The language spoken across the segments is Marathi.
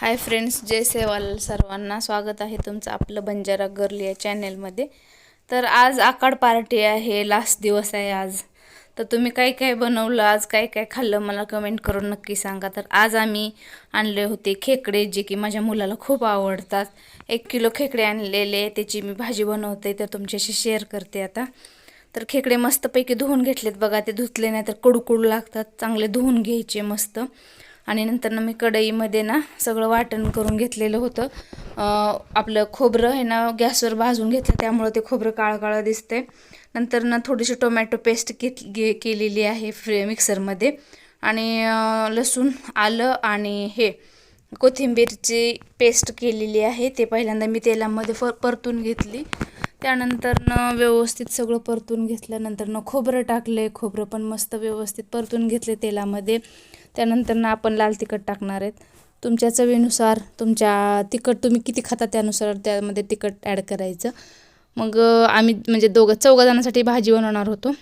हाय फ्रेंड्स जय सेवाल सर्वांना स्वागत आहे तुमचं आपलं बंजारा गर्ल या चॅनेलमध्ये तर आज आकाड पार्टी आहे लास्ट दिवस आहे आज. तर तुम्ही काय काय बनवलं आज काय काय खाल्लं मला कमेंट करून नक्की सांगा. तर आज आम्ही आणले होते खेकडे जे की माझ्या मुलाला खूप आवडतात. एक किलो खेकडे आणलेले त्याची मी भाजी बनवते तर तुमच्याशी शेअर करते आता. तर खेकडे मस्तपैकी धुवून घेतलेत बघा ते धुतले नाही तर कडू कडू लागतात. चांगले धुवून घ्यायचे मस्त. आणि नंतर ना मी कढईमध्ये ना सगळं वाटण करून घेतलेलं होतं. आपलं खोबरं आहे ना गॅसवर भाजून घेतलं त्यामुळं ते खोबरं काळं काळं दिसते नंतर ना थोडीशी टोमॅटो पेस्ट घेत गे केलेली आहे फ्रे मिक्सरमध्ये. आणि लसूण आलं आणि हे कोथिंबीरची पेस्ट केलेली आहे ते पहिल्यांदा मी तेलामध्ये फ परतून घेतली. त्यानंतरनं व्यवस्थित सगळं परतून घेतल्यानंतरनं खोबरं टाकले खोबरं पण मस्त व्यवस्थित परतून घेतले तेलामध्ये. त्यानंतरनं आपण लाल तिखट टाकणार आहेत. तुमच्या चवीनुसार तुमच्या तिखट तुम्ही किती खाता त्यानुसार त्यामध्ये तिखट ॲड करायचं. मग आम्ही म्हणजे दोघं चौघा जणांसाठी भाजी बनवणार होतो.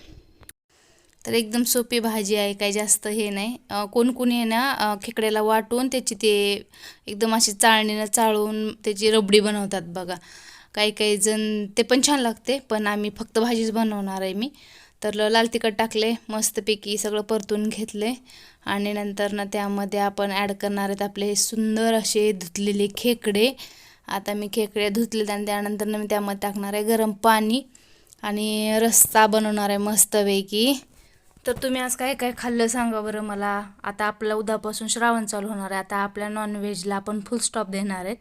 तर एकदम सोपी भाजी आहे काही जास्त हे नाही. अं, कोण कोणी आहे ना खेकड्याला वाटून त्याची ते एकदम अशी चाळणीनं चाळून त्याची रबडी बनवतात बघा. काही काही जण ते पण छान लागते पण आम्ही फक्त भाजीच बनवणार आहे मी. तर ल- लाल तिखट टाकले मस्तपैकी सगळं परतून घेतले. आणि नंतर ना त्यामध्ये आपण ॲड करणार आहेत आपले सुंदर असे धुतलेले खेकडे. आता मी खेकडे धुतले आणि त्यानंतर मी त्यामध्ये टाकणार आहे गरम पाणी. आणि रस्सा बनवणार आहे मस्तपैकी. तर तुम्ही आज काय काय खाल्लं सांगा बरं मला. आता आपलं उद्यापासून श्रावण चालू होणार आहे. आता आपल्या नॉनव्हेजला आपण फुल स्टॉप देणार आहेत.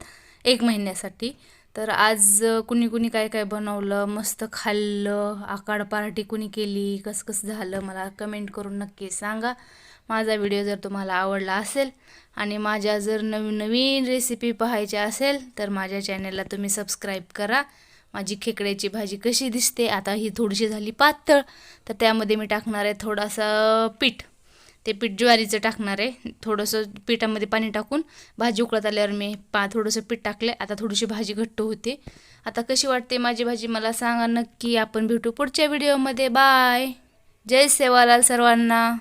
एक महिन्यासाठी. तर आज कुणी कुणी काय काय बनवलं मस्त खाल्लं आकाड पार्टी कुणी केली कसं कसं झालं मला कमेंट करून नक्की सांगा. माझा व्हिडिओ जर तुम्हाला आवडला असेल आणि माझ्या जर नवीन नवीन रेसिपी पाहायच्या असेल तर माझ्या चॅनलला तुम्ही सबस्क्राईब करा. माझी खेकड्याची भाजी कशी दिसते आता ही थोडीशी झाली पातळ तर त्यामध्ये मी टाकणार आहे थोडासा पीठ. ते पीठ ज्वारीचं टाकणार आहे. थोडंसं पिठामध्ये पाणी टाकून भाजी उकळत आल्यावर मी पा थोडंसं पीठ टाकले आता थोडीशी भाजी घट्ट होते. आता कशी वाटते माझी भाजी मला सांगा. नक्की आपण भेटू पुढच्या व्हिडिओमध्ये. बाय. जय सेवालाल सर्वांना.